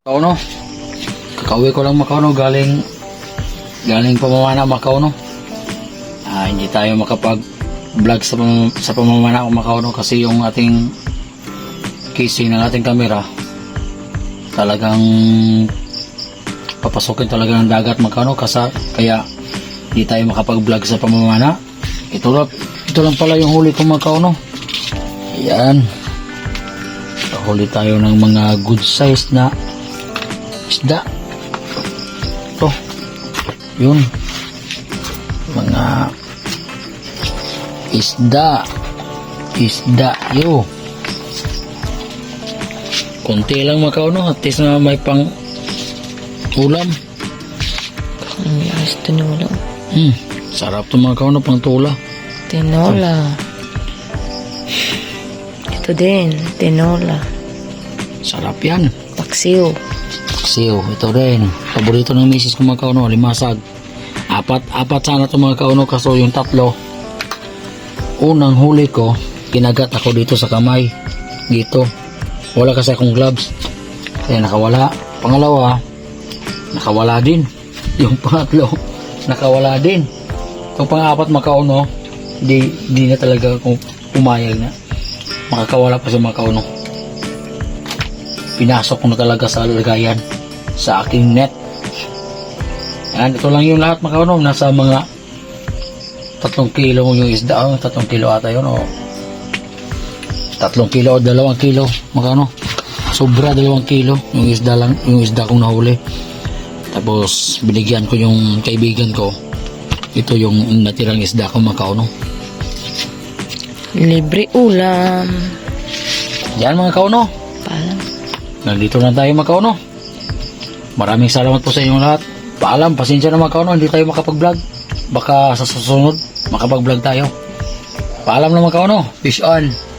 Makauno. Kakauwi ko lang Makauno galing galing pamamana Makauno. Ah, hindi tayo makapag vlog sa, pam- sa pamamana Makauno kasi yung ating casing ng ating camera talagang papasukin talaga ng dagat Makauno kasa, kaya hindi tayo makapag-vlog sa pamamana. Ito lang, ito lang pala yung huli kong Makauno. Ayan. Huli tayo ng mga good size na isda. Ito. Yun. Mga isda. Isda. Yo. Kunti lang makauno. At least na may pang ulam. Ang yes, tinola. Hmm. Sarap to mga kauno pang tula. Tinola. Ito din, tinola. Sarap yan. Paksiw. Siyo, ito rin. Paborito ng misis ko mga kauno, limasag. Apat, apat sana ito mga kauno, kaso yung tatlo. Unang huli ko, kinagat ako dito sa kamay. Dito. Wala kasi akong gloves. Kaya nakawala. Pangalawa, nakawala din. Yung pangatlo, nakawala din. Yung pang-apat mga kauno, di, di na talaga ako pumayag na. Makakawala pa sa mga kauno pinasok ko na talaga sa lagayan sa aking net. Yan, ito lang yung lahat mga. Nasa mga tatlong kilo yung isda. Oh, tatlong kilo ata yun. Oh. Tatlong kilo o dalawang kilo. Magkano? Sobra dalawang kilo yung isda lang, yung isda kong nahuli. Tapos binigyan ko yung kaibigan ko. Ito yung natirang isda ko mga. Libre ulam. Yan mga kauno. Paalam. Nandito na tayo mga kauno. Maraming salamat po sa inyong lahat. Paalam, pasensya na mga kauno, hindi tayo makapag-vlog. Baka sa susunod, makapag-vlog tayo. Paalam na mga kauno. Fish on.